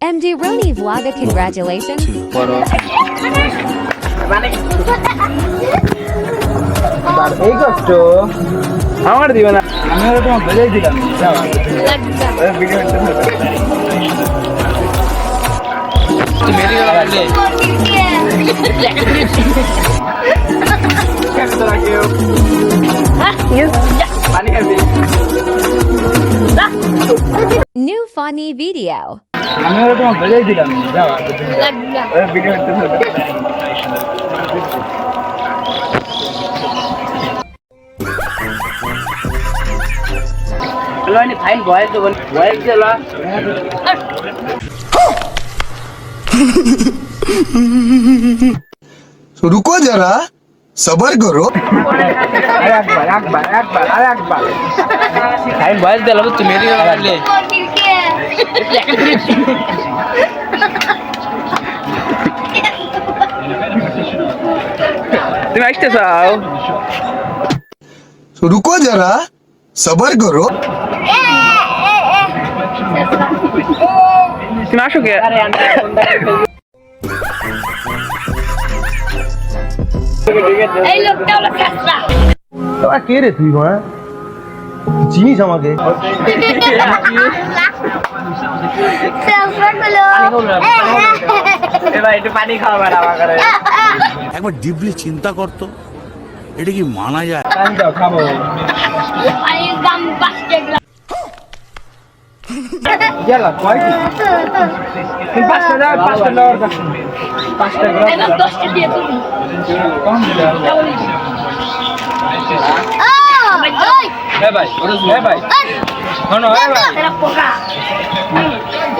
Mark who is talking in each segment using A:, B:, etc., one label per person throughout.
A: MD Rooney Vlogger, congratulations.
B: এই কষ্ট আমার দিবে না আমি হলে তোমার বেজাই দিলাম যাও। ওই ভিডিও তুমি এদিকে লাগলে পানি খাবি
A: New funny video.
B: আমি হলে তোমার বেজাই দিলাম যাও ওই ভিডিও ফাইন বয়স দেবো বয়স দিল
C: रुको जरा सबर करो
B: আরে একবার একবার একবার আরে একবার ফাইন বয়স দিল তুমি এদিকে লাগলে তুমি আসতে চাও?
C: রুকো যারা সবার করো
B: তুমি আসো কে
D: এই লোকটা
E: কে রে তুই হ্যাঁ? মা আমাকে?
F: একবার ডিপলি চিন্তা করতো এটা কি মানা যায়?
B: খাব। হ্যাঁ ভাই হ্যাঁ। ভাই শোনো হ্যাঁ ভাই
D: এটা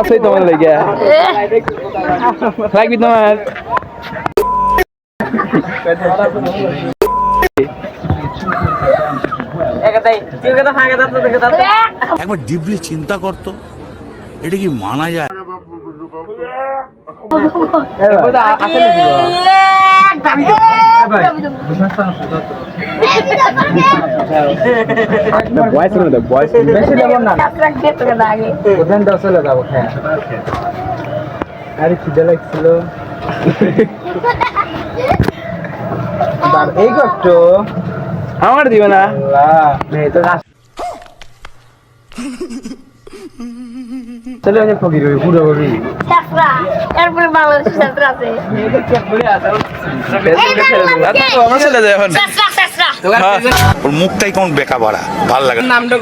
B: আছে তোমার লেগে লাগবি তোমার
F: একবার ডিপলি চিন্তা করতো এটা কি মানা যায়
B: বয়স হলো বয়স বেশি দেবো না
D: কাঁচরা খেয়ে তোকে লাগে।
B: ওখানটা চলে যাব হ্যাঁ আরে খিদে লাগছিল এই কষ্ট আমার দিবে না তো চলে যাবে ফকির ওই পুরো কবি।
D: এরপরে বাংলাদেশে কাঁচরা আছে।
B: আমরা চলে যাই এখন।
F: ওর মুখটাই কেমন বেকা বাড়া ভালো লাগে না।
B: নামটা।